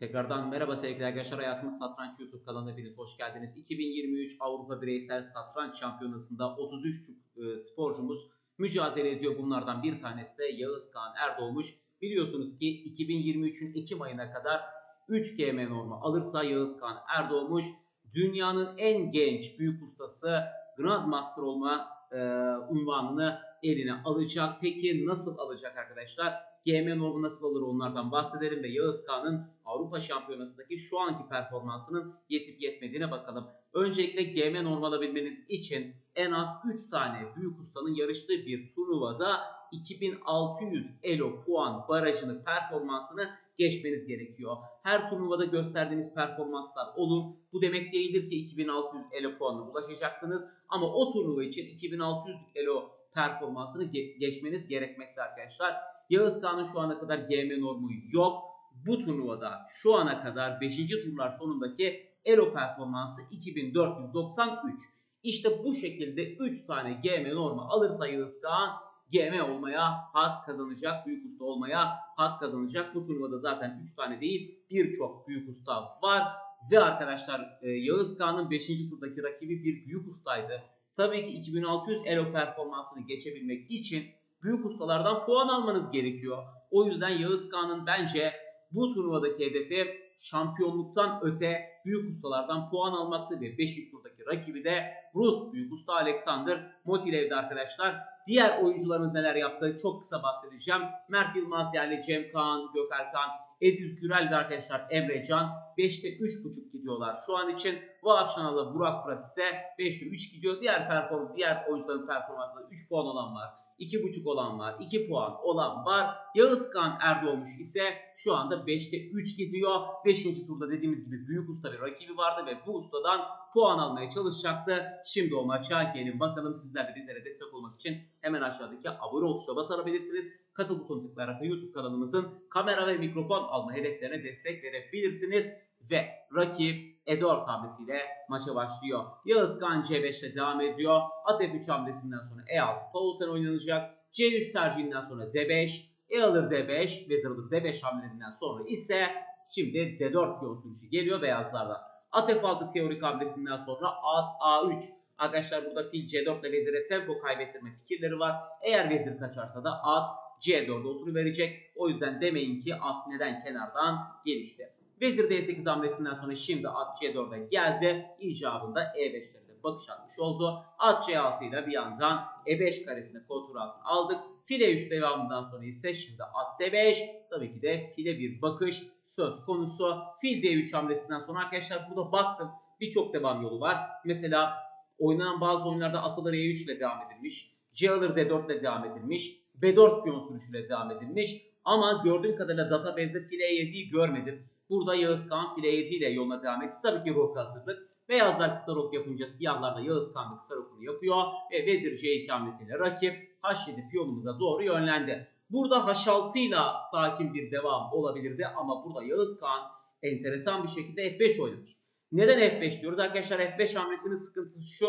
Tekrardan merhaba sevgili arkadaşlar. Hayatımız Satranç YouTube kanalına hepiniz hoş geldiniz. 2023 Avrupa Bireysel Satranç Şampiyonası'nda 33 Türk e, sporcumuz mücadele ediyor. Bunlardan bir tanesi de Yağız Kağan Erdoğmuş. Biliyorsunuz ki 2023'ün Ekim ayına kadar 3 GM normu alırsa Yağız Kağan Erdoğmuş dünyanın en genç büyük ustası Grandmaster olma e, unvanını eline alacak. Peki nasıl alacak arkadaşlar? GM normu nasıl olur onlardan bahsedelim ve Yağız Kağan'ın Avrupa Şampiyonası'ndaki şu anki performansının yetip yetmediğine bakalım. Öncelikle GM norm alabilmeniz için en az 3 tane büyük ustanın yarıştığı bir turnuvada 2600 elo puan barajını performansını geçmeniz gerekiyor. Her turnuvada gösterdiğiniz performanslar olur. Bu demek değildir ki 2600 elo puanına ulaşacaksınız ama o turnuva için 2600 elo performansını ge- geçmeniz gerekmekte arkadaşlar. Yağız Kağan'ın şu ana kadar GM normu yok. Bu turnuvada şu ana kadar 5. turlar sonundaki Elo performansı 2493. İşte bu şekilde 3 tane GM normu alırsa Yağız Kağan GM olmaya hak kazanacak, büyük usta olmaya hak kazanacak. Bu turnuvada zaten 3 tane değil birçok büyük usta var. Ve arkadaşlar e, Yağız Kağan'ın 5. turdaki rakibi bir büyük ustaydı. Tabii ki 2600 Elo performansını geçebilmek için büyük ustalardan puan almanız gerekiyor. O yüzden Yağız Kağan'ın bence bu turnuvadaki hedefi şampiyonluktan öte büyük ustalardan puan almaktı ve 5. turdaki rakibi de Rus büyük usta Alexander Motilev'di arkadaşlar. Diğer oyuncularımız neler yaptı çok kısa bahsedeceğim. Mert Yılmaz yerli Cem Kaan, Gökhan Kan, Ediz Gürel ve arkadaşlar Emre Can 5'te 3.5 gidiyorlar. Şu an için Vahap Şanal'la Burak Fırat ise 5'te 3 gidiyor. Diğer perform diğer oyuncuların performansında 3 puan olan var. 2.5 olan var, 2 puan olan var. Yağız Kan Erdoğmuş ise şu anda 5'te 3 gidiyor. 5. turda dediğimiz gibi büyük usta bir rakibi vardı ve bu ustadan puan almaya çalışacaktı. Şimdi o maça gelin bakalım sizler de bizlere destek olmak için hemen aşağıdaki abone ol tuşuna basabilirsiniz. Katıl butonu tıklayarak YouTube kanalımızın kamera ve mikrofon alma hedeflerine destek verebilirsiniz. Ve rakip E4 hamlesiyle maça başlıyor. Yağız Kağan C5 ile devam ediyor. At F3 hamlesinden sonra E6 Paulsen oynanacak. C3 tercihinden sonra D5. E alır D5. Vezir alır D5 hamlelerinden sonra ise şimdi D4 piyon sürüşü geliyor beyazlarda. At F6 teorik hamlesinden sonra at A3. Arkadaşlar burada fil C4 ile vezire tempo kaybettirme fikirleri var. Eğer vezir kaçarsa da at C4'e oturuverecek. O yüzden demeyin ki at neden kenardan gelişti. Vezir D8 hamlesinden sonra şimdi at C4'e geldi. İcabında E5'lere bakış atmış oldu. At C6 ile bir yandan E5 karesine kontrol altına aldık. File 3 devamından sonra ise şimdi at D5. Tabii ki de file bir bakış söz konusu. Fil D3 hamlesinden sonra arkadaşlar burada baktım birçok devam yolu var. Mesela oynanan bazı oyunlarda at alır E3 ile devam edilmiş. C alır D4 ile devam edilmiş. B4 piyon sürüşüyle devam edilmiş. Ama gördüğüm kadarıyla database'de file 7'yi görmedim. Burada Yağız Kağan file 7 ile yoluna devam etti. Tabii ki rok hazırlık. Beyazlar kısa rok yapınca siyahlar da Yağız Kağan da kısa rokunu yapıyor. Ve vezir C2 hamlesiyle rakip H7 piyonumuza doğru yönlendi. Burada H6 ile sakin bir devam olabilirdi ama burada Yağız Kağan enteresan bir şekilde F5 oynamış. Neden F5 diyoruz? Arkadaşlar F5 hamlesinin sıkıntısı şu.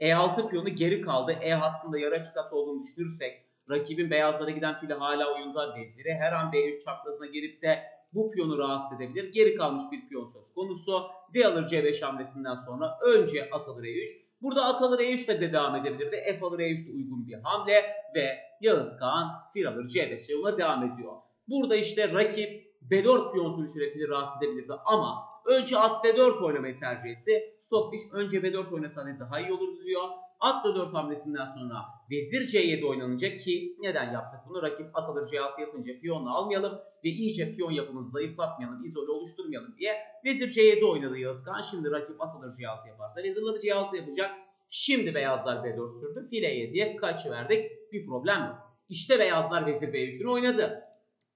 E6 piyonu geri kaldı. E hattında yarı açık olduğunu düşünürsek rakibin beyazlara giden fili hala oyunda vezire her an B3 çaprazına gelip de bu piyonu rahatsız edebilir. Geri kalmış bir piyon söz konusu. D alır C5 hamlesinden sonra önce at alır E3. Burada at alır E3 ile de devam edebilirdi. F alır E3 de uygun bir hamle ve Yağız Kağan fil alır C5 yoluna devam ediyor. Burada işte rakip B4 piyon sürüşüyle fili rahatsız edebilirdi ama önce at D4 oynamayı tercih etti. Stockfish önce B4 oynasaydı daha iyi olurdu diyor. At D4 hamlesinden sonra vezir C7 oynanacak ki neden yaptık bunu? Rakip at alır C6 yapınca piyonla almayalım ve iyice piyon yapımızı zayıflatmayalım, izole oluşturmayalım diye vezir C7 oynadı Yağız Kağan. Şimdi rakip at alır C6 yaparsa vezir alır C6 yapacak. Şimdi beyazlar B4 sürdü. File 7'ye kaç verdik? Bir problem yok. İşte beyazlar vezir B3'ünü oynadı.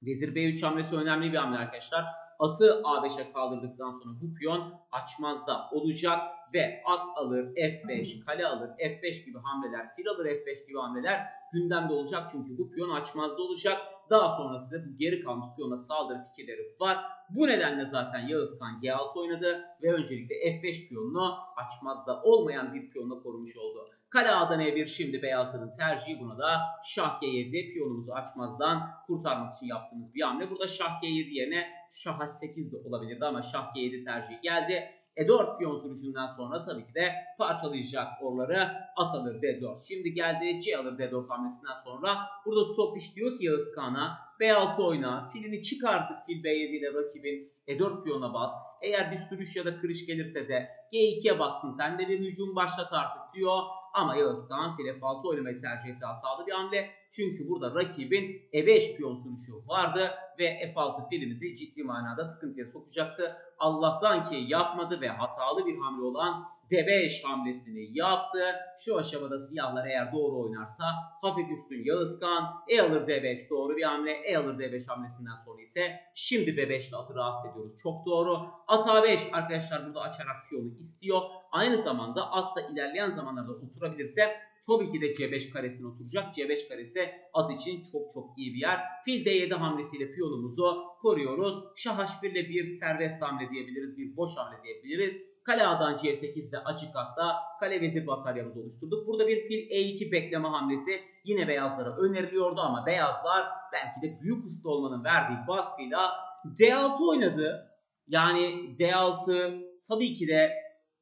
Vezir B3 hamlesi önemli bir hamle arkadaşlar. Atı A5'e kaldırdıktan sonra bu piyon açmazda olacak ve at alır F5, kale alır F5 gibi hamleler, fil alır F5 gibi hamleler gündemde olacak çünkü bu piyon açmazda olacak. Daha sonrasında bu geri kalmış piyona saldırı fikirleri var. Bu nedenle zaten Yağız Kağan G6 oynadı ve öncelikle F5 piyonunu açmazda olmayan bir piyonla korumuş oldu. Kale A'dan E1 şimdi beyazların tercihi buna da şah G7 piyonumuzu açmazdan kurtarmak için yaptığımız bir hamle. Burada şah G7 yerine şah H8 de olabilirdi ama şah G7 tercihi geldi. E4 piyon sürücünden sonra tabii ki de parçalayacak orları at alır D4. Şimdi geldi C alır D4 hamlesinden sonra burada Stockfish diyor ki Yağız Kağan'a B6 oyna. Filini çık artık fil B7 ile rakibin E4 piyona bas. Eğer bir sürüş ya da kırış gelirse de G2'ye baksın sen de bir hücum başlat artık diyor. Ama Yağız Kağan fil F6 oynamayı tercih etti hatalı bir hamle. Çünkü burada rakibin E5 piyon sürüşü vardı ve F6 filimizi ciddi manada sıkıntıya sokacaktı. Allah'tan ki yapmadı ve hatalı bir hamle olan D5 hamlesini yaptı. Şu aşamada siyahlar eğer doğru oynarsa hafif üstün Yağız Kağan E alır D5 doğru bir hamle. E alır D5 hamlesinden sonra ise şimdi B5 ile atı rahatsız ediyoruz. Çok doğru. At A5 arkadaşlar burada açarak piyonu istiyor. Aynı zamanda at da ilerleyen zamanlarda oturabilirse tabii ki de C5 karesine oturacak. C5 karesi at için çok çok iyi bir yer. Fil D7 hamlesiyle piyonumuzu koruyoruz. Şah H1 ile bir serbest hamle diyebiliriz. Bir boş hamle diyebiliriz. Kale A'dan C8'de açık hatta kale vezir bataryamızı oluşturduk. Burada bir fil E2 bekleme hamlesi yine beyazlara öneriliyordu ama beyazlar belki de büyük usta olmanın verdiği baskıyla D6 oynadı. Yani D6 tabii ki de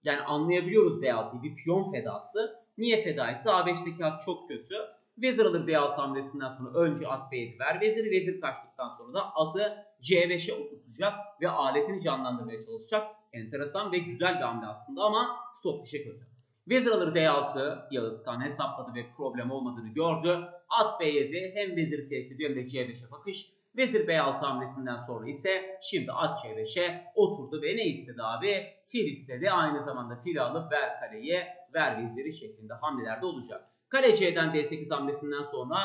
yani anlayabiliyoruz D6'yı bir piyon fedası. Niye feda etti? A5'teki at çok kötü. Vezir alır D6 hamlesinden sonra önce at B7 ver veziri. Vezir kaçtıktan sonra da atı C5'e oturtacak ve aletini canlandırmaya çalışacak. Enteresan ve güzel bir hamle aslında ama stop işe kötü. Vezir alır D6 Yağız Kağan hesapladı ve problem olmadığını gördü. At B7 hem veziri tehdit ediyor hem de C5'e bakış. Vezir B6 hamlesinden sonra ise şimdi at C5'e oturdu ve ne istedi abi? Fil istedi. Aynı zamanda fil alıp ver kaleye, ver veziri şeklinde hamlelerde olacak. Kale C'den D8 hamlesinden sonra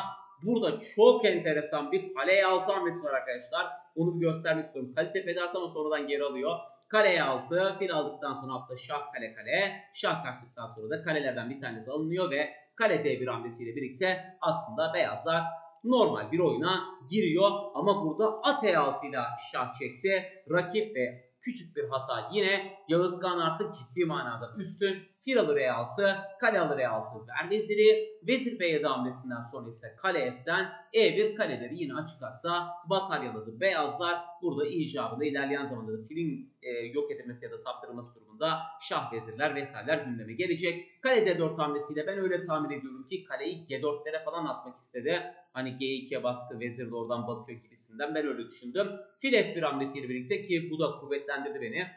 burada çok enteresan bir kale E6 hamlesi var arkadaşlar. Onu bir göstermek istiyorum. Kalite fedası ama sonradan geri alıyor. Kale E6, fil aldıktan sonra altta şah kale kale. Şah kaçtıktan sonra da kalelerden bir tanesi alınıyor ve kale D1 hamlesiyle birlikte aslında beyazlar normal bir oyuna giriyor. Ama burada at E6 ile şah çekti. Rakip ve küçük bir hata yine Yağız Kağan artık ciddi manada üstün. Fil alır E6, kale alır E6 ver veziri. Vezir B7 hamlesinden sonra ise kale F'den E1 kaleleri yine açık hatta bataryaladı beyazlar. Burada icabında ilerleyen zamanda da filin e, yok edilmesi ya da saptırılması durumunda şah vezirler vesaireler gündeme gelecek. Kale D4 hamlesiyle ben öyle tahmin ediyorum ki kaleyi G4'lere falan atmak istedi. Hani G2'ye baskı vezir de oradan bakıyor gibisinden ben öyle düşündüm. Fil F1 hamlesiyle birlikte ki bu da kuvvetlendirdi beni.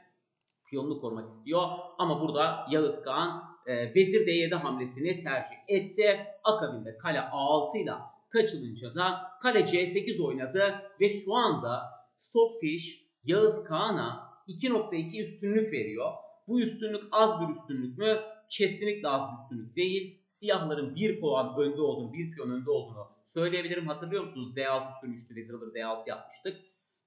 Piyonunu korumak istiyor. Ama burada Yağız Kağan e, vezir D7 hamlesini tercih etti. Akabinde kale A6 ile kaçılınca da kale C8 oynadı ve şu anda Stockfish Yağız Kağan'a 2.2 üstünlük veriyor. Bu üstünlük az bir üstünlük mü? Kesinlikle az bir üstünlük değil. Siyahların 1 puan önde olduğunu, 1 piyon önde olduğunu söyleyebilirim. Hatırlıyor musunuz? D6 sürmüştü. Vezir alır D6 yapmıştık.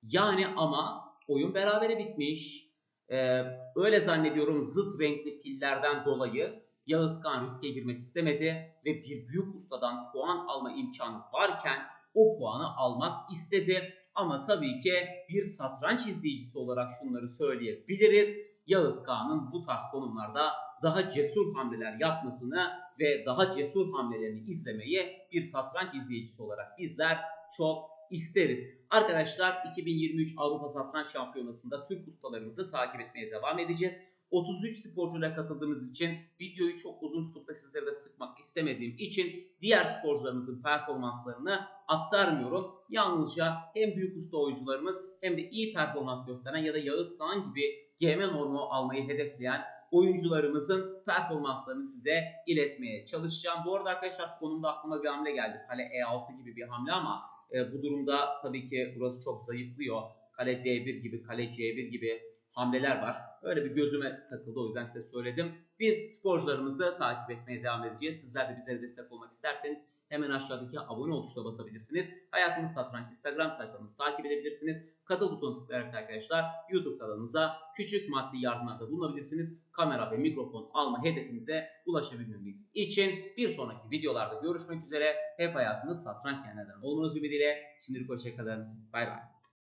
Yani ama oyun berabere bitmiş. Ee, öyle zannediyorum zıt renkli fillerden dolayı Yağız Kağan riske girmek istemedi ve bir büyük ustadan puan alma imkanı varken o puanı almak istedi. Ama tabii ki bir satranç izleyicisi olarak şunları söyleyebiliriz. Yağız Kağan'ın bu tarz konumlarda daha cesur hamleler yapmasını ve daha cesur hamlelerini izlemeyi bir satranç izleyicisi olarak bizler çok isteriz. Arkadaşlar 2023 Avrupa Satranç Şampiyonası'nda Türk ustalarımızı takip etmeye devam edeceğiz. 33 sporcuyla katıldığımız için videoyu çok uzun tutup da sizlere de sıkmak istemediğim için diğer sporcularımızın performanslarını aktarmıyorum. Yalnızca hem büyük usta oyuncularımız hem de iyi performans gösteren ya da Yağız Kağan gibi GM normu almayı hedefleyen oyuncularımızın performanslarını size iletmeye çalışacağım. Bu arada arkadaşlar konumda aklıma bir hamle geldi. Kale E6 gibi bir hamle ama e, bu durumda tabii ki burası çok zayıflıyor. Kale D1 gibi, kale C1 gibi hamleler var. Öyle bir gözüme takıldı o yüzden size söyledim. Biz sporcularımızı takip etmeye devam edeceğiz. Sizler de bize destek olmak isterseniz hemen aşağıdaki abone ol tuşuna basabilirsiniz. Hayatımız Satranç Instagram sayfamızı takip edebilirsiniz. Katıl butonuna tıklayarak arkadaşlar YouTube kanalımıza küçük maddi yardımlarda bulunabilirsiniz. Kamera ve mikrofon alma hedefimize ulaşabilmemiz için bir sonraki videolarda görüşmek üzere. Hep hayatınız satranç yerlerden olmanız ümidiyle. Şimdilik hoşçakalın. Bay bay.